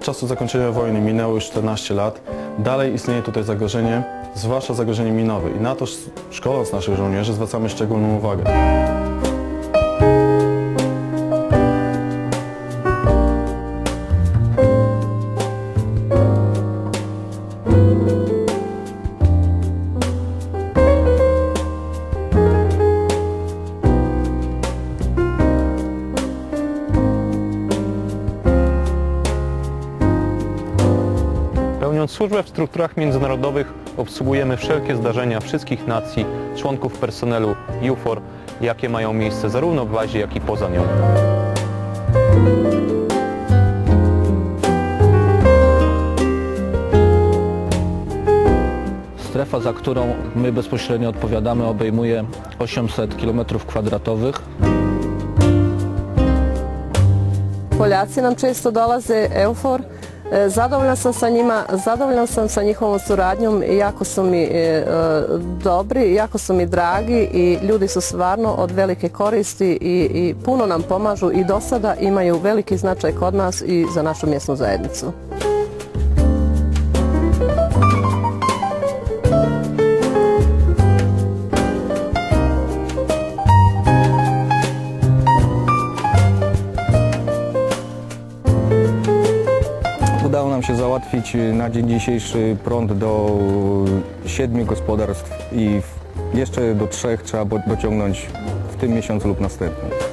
czasu zakończenia wojny minęło już 14 lat. Dalej istnieje tutaj zagrożenie, zwłaszcza zagrożenie minowe. I na to sz- szkoląc naszych żołnierzy zwracamy szczególną uwagę. Pełniąc służbę w strukturach międzynarodowych obsługujemy wszelkie zdarzenia wszystkich nacji, członków personelu UFOR, jakie mają miejsce zarówno w bazie, jak i poza nią. Strefa, za którą my bezpośrednio odpowiadamy, obejmuje 800 km2. Poljaci nam često dolaze EUFOR, zadovoljna sam sa njima, zadovoljna sam sa njihovom suradnjom jako su mi e, e, dobri, jako su mi dragi i ljudi su stvarno od velike koristi i, i puno nam pomažu i do sada imaju veliki značaj kod nas i za našu mjesnu zajednicu. Się załatwić y, na dzień dzisiejszy prąd do siedmiu gospodarstw i jeszcze do trzech trzeba dociągnąć w tym miesiącu lub następnym.